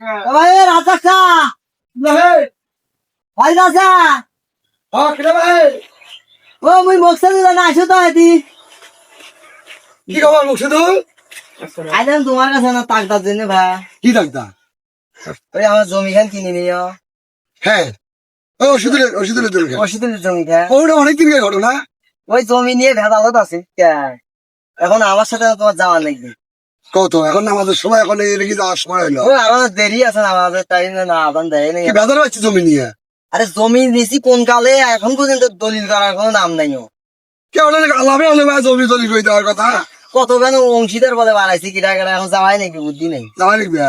ভাই রাজা ভাই রাজা। হ্যাঁ ভাই? ও মুই মকসদ না আসো তো আদি কি খবর মুর্শিদুল আইলাম তোমার কাছে না তাকতার জন্য ভাই কি ডাক্তার ওই আমার জমি খান কিনে নিও। হ্যাঁ ও ওষুধের ওষুধের ওষুধের জমি ওটা অনেক দিন ঘটনা। ওই জমি নিয়ে ভেদালত আছে? এখন আমার সাথে তোমার যাওয়া লাগবে। কত এখন আমাদের সময় এখন এই রেখে যাওয়ার সময় হলো দেরি আছে না আমাদের তাই না আদান দেয় নাই। কি বেজার পাচ্ছি জমি নিয়ে? আরে জমি নিছি কোন কালে এখন পর্যন্ত দলিল করার কোনো নাম নাই। কেউ লাভে হলে জমি তলি করে দেওয়ার কথা? কত কেন অংশীদার বলে বানাইছি কিরা কিরা এখন যাওয়াই নাকি বুদ্ধি নেই। যাওয়া লিখবে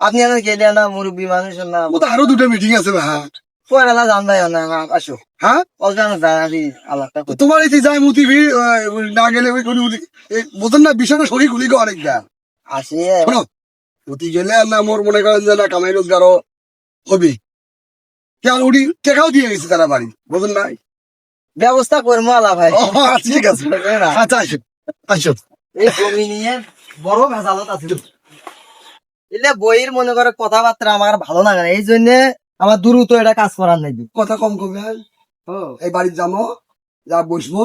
আপনি এখন গেলে না মুরব্বী মানুষ না? আরও দুটো মিটিং আছে ভাই পয়লা জান ভাই না আসো। হ্যাঁ? অজান তোমার এই যায় মুতি ভিড় না গেলে ওই কোনো বোঝেন না বিষয়টা শরীর খুলি গো অনেকটা আসি। গেলে না মোর মনে করেন যে না কামাই রোজগারও হবি। কেন উনি টেকাও দিয়ে গেছে তারা বাড়ি বোঝেন না ব্যবস্থা করব আল্লাহ ভাই। আচ্ছা, ঠিক আছে। আচ্ছা আসো আসো। এই জমি নিয়ে বড় ভেজালত আছে। এলে বইয়ের মনে করে কথাবার্তা আমার ভালো লাগে না। এই জন্য আমার দ্রুত এটা কাজ করার নাকি কথা কম কমে এই বাড়ির যাব যা বসবো।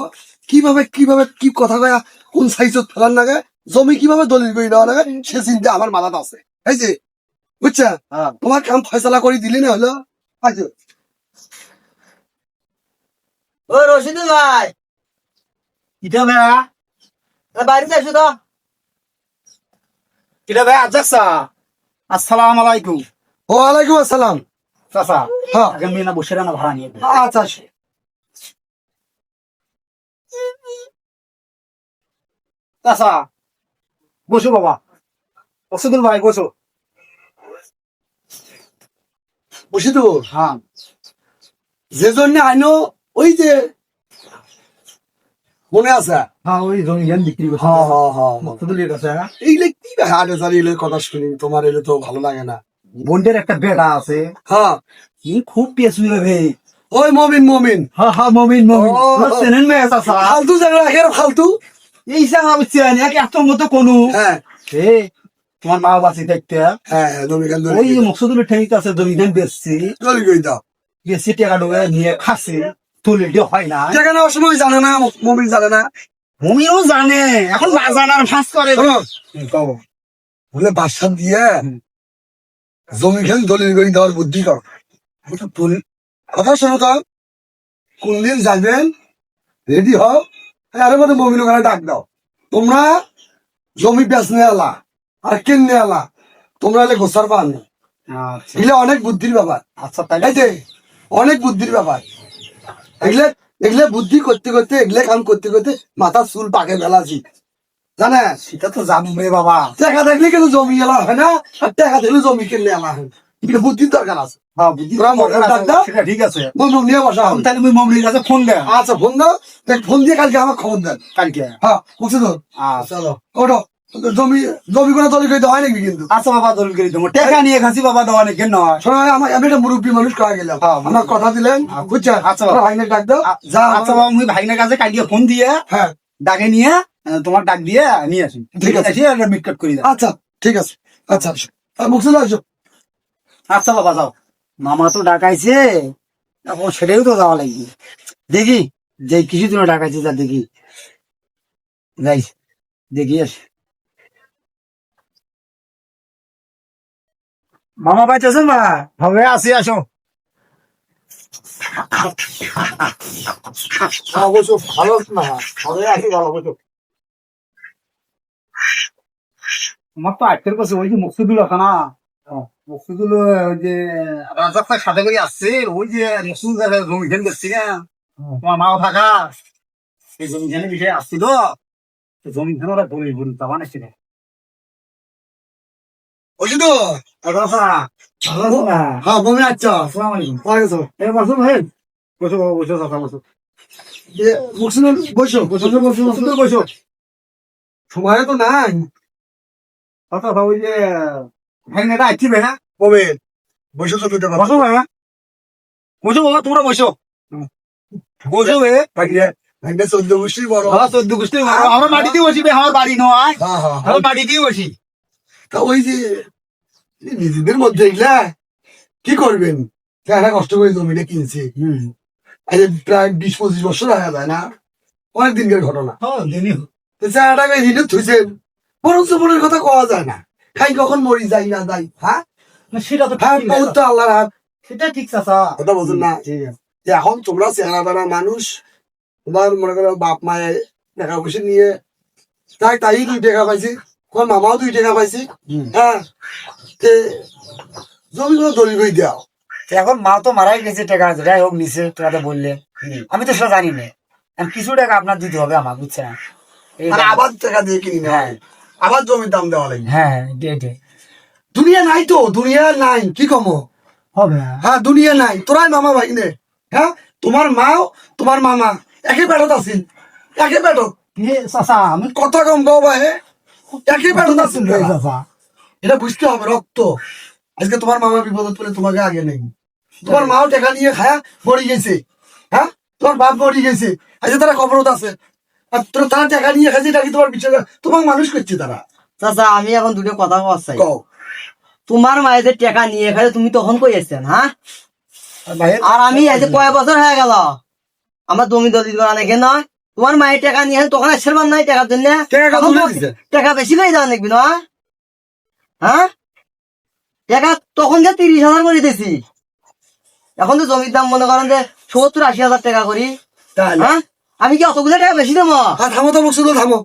কীভাবে কীভাবে কি কথা কয়া কোন সাইজত ফেলার লাগে জমি কীভাবে দলিল করে দেওয়া লাগে সে চিন্তা আমার মাথাতে আছে। এই যে বুঝছা? হ্যাঁ। তোমার কাম ফয়সলা করে দিলি না হলো? আচ্ছা ও রশিদুল ভাই। কিটা ভাইয়া? বাড়িতে আসো তো? কিটা ভাই আজাসা আসসালাম আলাইকুম। ওয়ালাইকুম আসসালাম। চাচা হ্যাঁ আগে মেনা বসে রান্না ভাড়া নিয়ে আচ্ছা চাচা বসো বাবা। ভাই বসো। বসি তো। হ্যাঁ যে জন্য আইনো ওই যে মনে আছে? হ্যাঁ ওই জ্ঞান বিক্রি হ্যাঁ হ্যাঁ হ্যাঁ। এইলে কি হাটে চালি এলে কথা শুনি তোমার এলে তো ভালো লাগে না। বোনদের একটা বেটা আছে। হ্যাঁ। কি খুব পেছু রে ওই মমিন মমিন। হ্যাঁ হ্যাঁ মমিন মমিন। চেনেন ভাই চাচা ফালতু জায়গা রাখে ফালতু। এই সে আমি চেন এক এত মতো কোনো। হ্যাঁ। এ তোমার মা বাসি দেখতে। হ্যাঁ হ্যাঁ জমি কেন ওই মকসুদুলের ঠেকিতে আছে জমি জ্ঞান বেচছি। জমি করে দাও। বেশি টাকা ঢোকে নিয়ে খাসি তুলে দিয়ে হয় না। টাকা নেওয়ার সময় জানে না মমিন জানে না। মমিও জানে এখন না জানার ফাঁস করে। বলে বাসা দিয়ে জমি খেন দলিল করে দেওয়ার বুদ্ধি কর কথা শোনো তো। কোন দিন যাবেন রেডি হও। আরে মধ্যে মমিন ওখানে ডাক দাও। তোমরা জমি বেচ নিয়ে আলা আর কেন আলা তোমরা এলে গোসার পান। আচ্ছা। এগুলো অনেক বুদ্ধির ব্যাপার। আচ্ছা তাই অনেক বুদ্ধির ব্যাপার। এগুলো এগুলো বুদ্ধি করতে করতে এগুলো কাম করতে করতে মাথার চুল পাকে ফেলাছি। জানে? সেটা তো জানো রে বাবা। টাকা কিন্তু জমি এলা হয় না আর টাকা জমি কিনলে এলা হয় বুদ্ধির দরকার আছে। হ্যাঁ ঠিক আছে। ফোন দে আচ্ছা ফোন দাও। ফোন দিয়ে কালকে আমার খবর দেন। কালকে? হ্যাঁ বুঝছ তো? আচ্ছা। চলো ওটো জমি জমি কোনো তলি করে হয় নাকি কিন্তু। আচ্ছা বাবা দলিল করে দেবো। টাকা নিয়ে খাসি বাবা দেওয়া নাকি? নয় শোনো আমার আমি একটা মুরব্বী মানুষ গেলাম। হ্যাঁ, আমার কথা দিলেন বুঝছেন আচ্ছা বাবা। ভাইনে ডাক দাও। যা আচ্ছা বাবা মুই ভাইনের কাছে কালকে ফোন দিয়ে হ্যাঁ। ডাকে নিয়ে তোমার ডাক দিয়ে নিয়ে আসি। ঠিক আছে। মিটকাট করে আচ্ছা ঠিক আছে। আচ্ছা আসো। আসো। আচ্ছা বাবা যাও। মামা তো ডাকাইছে সেটাও তো যাওয়া লাগবে। দেখি যে কিছু দিন ডাকাইছে তা দেখি। যাই দেখি আস। মামা পাইতেছেন মা? হবে আসি আসো। ভালো না ভালো আছি। ভালো আমার তো আজকের কাছে ওই যে মকসুদুল না মকসুদুল ওই যে রাজার সাথে করে আসছে ওই যে মকসুদ জমি খেন করছি না। তোমার মাও থাকা এই জমি খেনের বিষয়ে আসছিল। জমি খেন ওরা দলিল বলি তা বানাইছিল বলছি তো ভালো না হ্যাঁ বমি আচ্ছা আসসালামু আলাইকুম। পাইছো এ বসো ভাই। বসো বসো চাচা বসো। মুখে বসো বসো বসো মকসুদুল বসো। সময় তো নাই। কথা ওই যে ভাইনেটা আসছিবে হ্যাঁ কবে? বসো তো দুটো বসো ভাই বসো বাবা তোমরা বসো বসো বে ভাগ্যে চোদ্দ গোষ্ঠীর বড়। হ্যাঁ চোদ্দ গোষ্ঠী আমার মাটিতে বসিবে আমার বাড়ি নয় হ্যাঁ হ্যাঁ আমার মাটিতেই বসি তা ওই যে নিজেদের মধ্যে এগুলা কি করবেন তারা কষ্ট করে জমিটা কিনছে। হুম প্রায় বিশ পঁচিশ বছর হয়ে যায় না। অনেক দিনকার ঘটনা। হ্যাঁ দিনই তো চারাটাকে হিনে থুইছেন বরঞ্চ মনের কথা কওয়া যায় না। খাই কখন মরি যাই না যাই হ্যাঁ? না, সেটা তো হ্যাঁ ঠিক বহুত আল্লাহর হাত। সেটা ঠিক চাচা। কথা বলছেন না। এখন তোমরা চেহারা দ্বারা মানুষ তোমার মনে করো বাপ মায়ে টাকা পয়সা নিয়ে তাই তাই দুই টাকা পাইছি তোমার মামাও দুই টাকা পাইছি হ্যাঁ? তে জমিগুলো দলিল করে দাও। এখন মা তো মারাই গেছে টাকা যাই হোক নিচে তোরা বললে। আমি তো সেটা জানি না। কিছু টাকা আপনার দিতে হবে আমার বুঝছেন? এই আর আবার টাকা দিয়ে কিনি না আবার জমির দাম দেওয়া লাগবে। হ্যাঁ এটাই। দুনিয়া নাই তো দুনিয়া নাই কি কমো? হবে হ্যাঁ দুনিয়া নাই। তোরাই মামা ভাই নে। হ্যাঁ তোমার মাও তোমার মামা একই পেটত আছেন একই পেটত। আমি কথা কম গাও ভাই একই পেটত আছেন এটা বুঝতে হবে রক্ত। আজকে তোমার মামা বিপদত পড়ে তোমাকে আগে নেই। তোমার মাও টাকা নিয়ে খায়া মরি গেছে। হ্যাঁ তোমার বাপ মরি গেছে। আজকে তারা কবরত আছে। আর তোরা তারা টাকা নিয়ে এটা কি তোমার বিচার তোমার মানুষ করছে তারা। চাচা আমি এখন দুটো কথা কওয়ার চাই। কও। তোমার মায়ের যে টাকা নিয়ে তুমি তখন কই আসছেন হ্যাঁ? আর আমি এই যে কয় বছর হয়ে গেল। আমার জমি দলিল করা নাকি নয়। তোমার মায়ের টাকা নিয়ে তখন আসছে নাই টাকার জন্য। টাকা বেশি করে দেওয়া নাকবি না হ্যাঁ? টাকা তখন যে তিরিশ হাজার করে দিছি। এখন তো জমির দাম মনে করেন যে সত্তর আশি হাজার টাকা করি। হ্যাঁ? আমি কি অতগুলো টাকা বেশি দেবো আর থামো তো বলছো তো থামো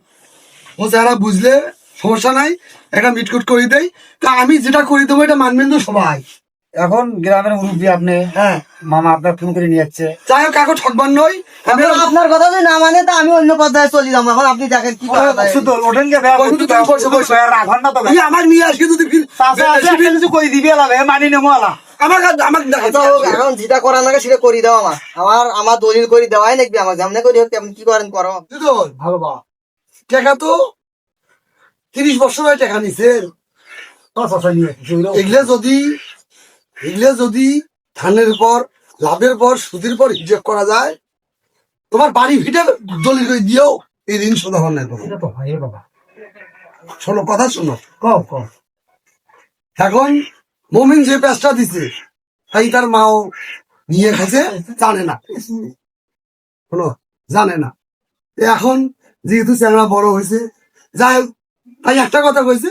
ও যারা বুঝলে সমস্যা নাই একটা মিটকুট করে দেই তা আমি যেটা করে দেবো এটা মানবেন তো সবাই এখন গ্রামের মুরব্বী আপনি হ্যাঁ মামা আপনার ফোন করে নিয়ে যাচ্ছে যাই হোক কাকু ঠকবার নই আমি আপনার কথা যদি না মানে তা আমি অন্য পর্যায়ে চলে যাব এখন আপনি দেখেন কি। শুধু ওঠেন বসে। রাখেন না তো আমার নিয়ে আসি যদি কিছু কই দিবি মানি নেব এলা। আমার আচ্ছা এখন যেটা করার সেটা করি দাও আমার আমার আমার দলিল করে দেওয়াই আমার করি হোক আপনি কি করেন করো ভালো বা। টাকা তো তিরিশ বছর হয় টাকা নিছেন। এগুলো যদি এগুলো যদি ধানের পর লাভের পর সুদের পর হিসেব করা যায় তোমার বাড়ি ভিটে দলিল করে দিও এই ঋণ শোধ হওয়ার নাই হয় বাবা। শোনো কথা শোনো কও। এখন মমিন যে প্যাঁচটা দিছে তাই তার মাও নিয়ে খাইছে জানে না। শোনো জানে না। এখন যেহেতু চ্যাংড়া বড় হয়েছে যাই তাই একটা কথা কইছে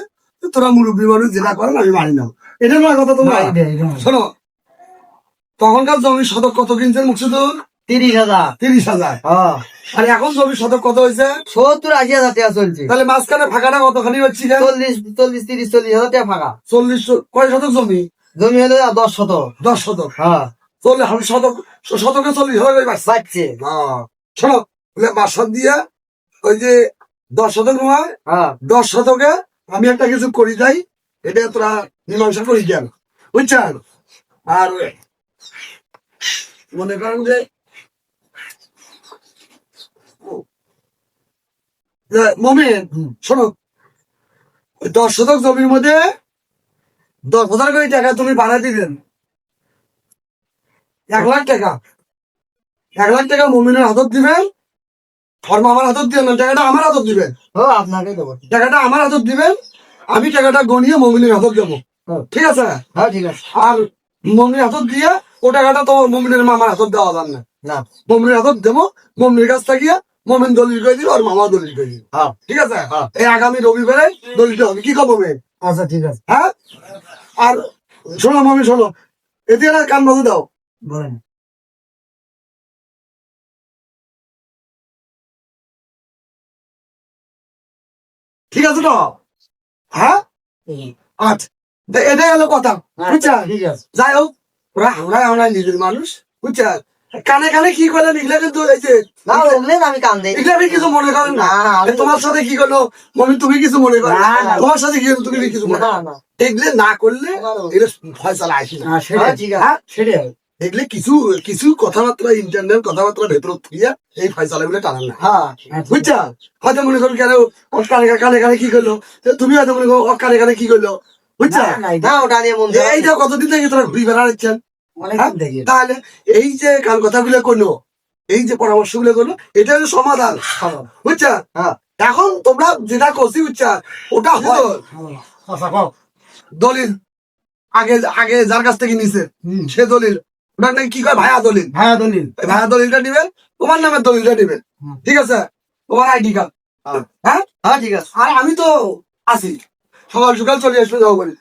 তোরা মুরব্বী মানুষ যেটা করেন আমি মানি না। এটা নয় কথা তোমরা। শোনো তখনকার জমির শতক কত কিনছেন মুকসুদুর তিরিশ হাজার। তিরিশ হাজার। হ্যাঁ। আর এখন শতক কত হয়েছে? সত্তর আশি হাজার টাকা চলছে। তাহলে মাঝখানে ফাঁকাটা কতখানি হচ্ছে চল্লিশ চল্লিশ তিরিশ চল্লিশ হাজার টাকা ফাঁকা। চল্লিশ কয় শতক জমি? জমি হলো দশ শতক। দশ শতক। হ্যাঁ। চল্লিশ শতক শতকে চল্লিশ হাজার। শোনো দিয়া ওই যে দশ শতক নয় হ্যাঁ। দশ শতকে আমি একটা কিছু করি যাই এটা তোরা মীমাংসা করি কেন? বুঝছেন? আর মনে করেন যে মমিন শোনো। দশ শতক জমির মধ্যে দশ হাজার করে টাকা তুমি ভাড়া দিবেন। এক লাখ টাকা। এক লাখ টাকা মমিনের হাতত দিবেন ফর্ম আমার হাতত দিবেন না টাকাটা আমার হাতত দিবেন। আপনাকে দেবো। টাকাটা আমার হাতত দিবেন আমি টাকাটা গনিয়ে মমিনের হাতত দেবো। ঠিক আছে? হ্যাঁ ঠিক আছে। আর মমিনের হাতত দিয়ে ও টাকাটা তো মমিনের মামার হাতত দেওয়া যান না। না। মমিনের হাতত দেবো মমিনের কাছ থেকে মমিন দলিল করে দিল আর মামা দলিল করে দিল। হ্যাঁ। ঠিক আছে? হ্যাঁ এই আগামী রবিবারে দলিলটা হবে। কি খবর হবে আচ্ছা ঠিক আছে। হ্যাঁ? আর শোনো মামি শোনো। এদিকে না কান বাজু দাও। বলেন। ঠিক আছে তো? হ্যাঁ? আচ্ছা। এটাই হলো কথা। বুঝছা ঠিক আছে। যাই হোক ওরা আমরা আমরা নিজের মানুষ। বুঝছা কানে কানে কি করলেন এগুলা কিন্তু এই যে না ওগুলো আমি কান দেই। এগুলা আপনি কিছু মনে করেন না। আমি- তোমার সাথে কি করল? মমিন তুমি কিছু মনে করো। তোমার সাথে কি তুমি কিছু মনে না করো? না এগুলো না করলে এগুলো ফয়সালা আসি না। হ্যাঁ, হ্যাঁ, ঠিক আছে। সেটাই। এগুলো কিছু কিছু কথাবার্তা ইন্টারনেট কথাবার্তা ভেতর থুইয়া এই ফয়সালা গুলো টানান না। হ্যাঁ। বুঝছা? হয়তো মনে করো কেন ওর কানে কানে কানে কি করল? তুমি হয়তো মনে করো ওর কানে কানে কি করল? বুঝছা? না, ওটা নিয়ে মন এইটা কতদিন থেকে তোরা ঘুরি বেড়াচ্ছেন। তাহলে এই যে কাল কথাগুলো করল এই যে পরামর্শগুলো করল এটা হলো সমাধান। বুঝছা? হ্যাঁ। এখন তোমরা যেটা করছি বুঝছা? ওটা হয় আচ্ছা, দলিল। আগে আগে যার কাছ থেকে নিছে সে দলিল। ওটা নাকি কি কয়? ভাইয়া দলিল। হ্যাঁ দলিল। ভাইয়া দলিলটা দিবেন তোমার নামে দলিলটা দিবেন। ঠিক আছে? তোমার আইডি কার্ড। হ্যাঁ। হ্যাঁ? ঠিক আছে। আর আমি তো আছি। সকাল সকাল চলে আসবে যাব বলি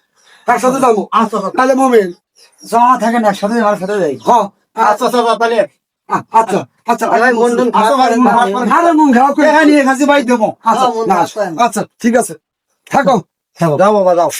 একসাথে যাব। আচ্ছা। তাহলে মোমেন। জমা থাকেন একসাথে আমার সাথে যাই হ আচ্ছা আচ্ছা তাহলে। আচ্ছা আচ্ছা হ্যাঁ, ঠিক আছে। থাকো। যাও বাবা যাও।